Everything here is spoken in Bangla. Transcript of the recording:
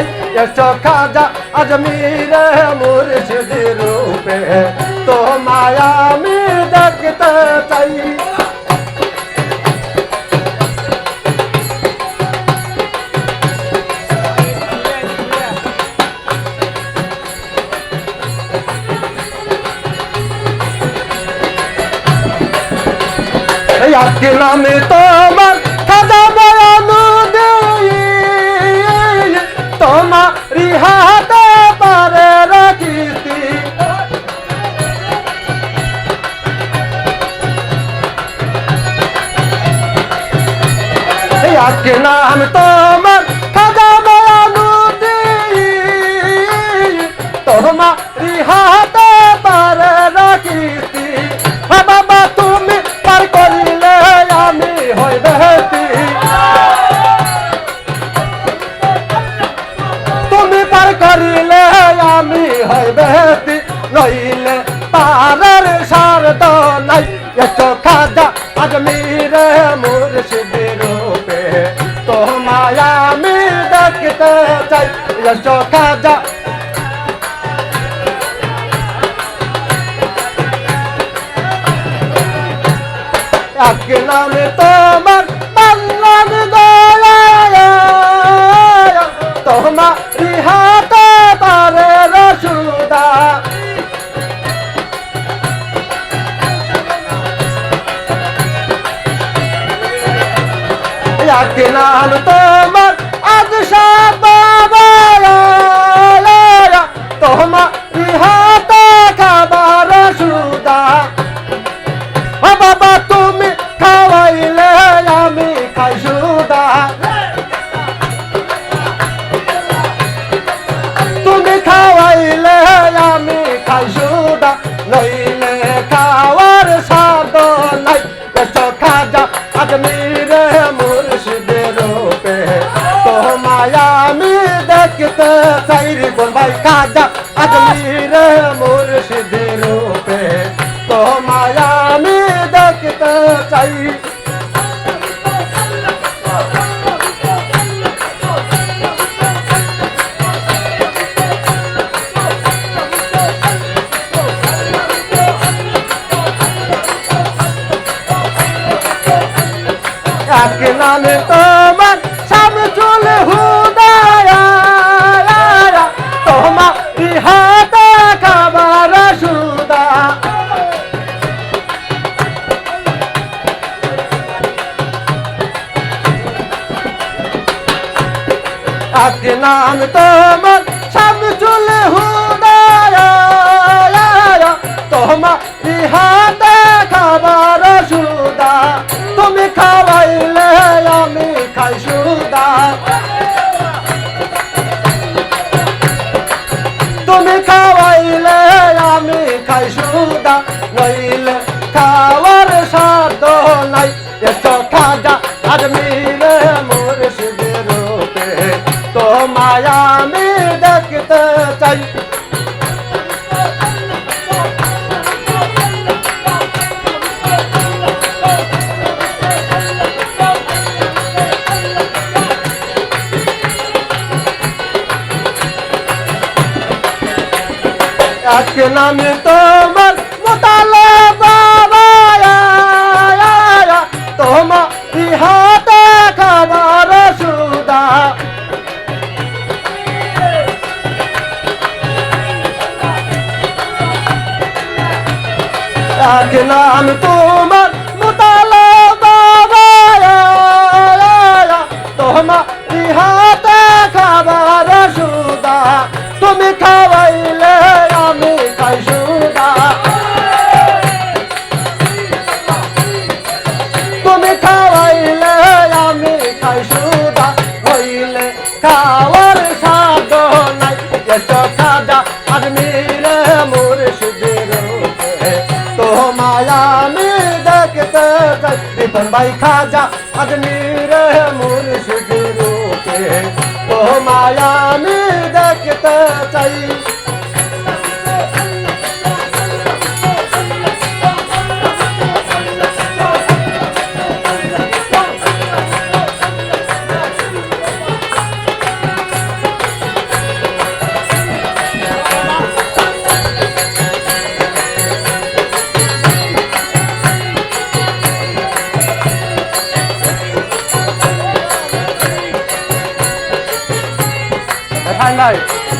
নাই এসো খাজা আজমির মুর্শিদ রূপে তোমায় আমি দেখতে চাই নামে তোমার আজকে নাম তোমার খাজা দেই তোমার রিহাতে পারে রাখিতি বাবা, তুমি পার করিলে আমি হইবে হেতি তুমি পার করিলে আমি হইবে হেতি নইলে পারের সারদ নাই। এসো খাজা আজমির মুর্শিদ। এসো খাজা নামে তোমার বাংলার দয়া তোমার ইহাতে পারে রসুদা তোমার আজ বাবা ও বাবা, তুমি খাওয়াইলে আমি খাই সুদা। তুমি খাওয়াইলে আমি খাই সুদা। নইলে খাওয়ার স্বাদ নাই এসো খাজা আজমির মুর্শিদ রূপে। তোমায় আমি দেখতে চাই রে ভাই খাজা এক নামে তোমার শামসুল হুদায়া তোমার ইহাতে খাবার সুদা। এক নাম তোমার শামসুল হুদায়া তোমার ইহাতে খাবার নইলে খাওয়ার সাধ্য নাই। এসো খাজা আজমিরে মুর্শিদ রূপে তোমায় আমি দেখতে চাই। এক নামে তোমার বাবা তোমার মোতালে বাবা তোমার ইহাতে খাবার সুদা। তুমি আজমিরে মুর্শিদের রূপে তোমায় আমি দেখতে চাই রিপন ভাই খাজা আজমিরে মুর্শিদের রূপে তোমায় আমি দেখতে my life.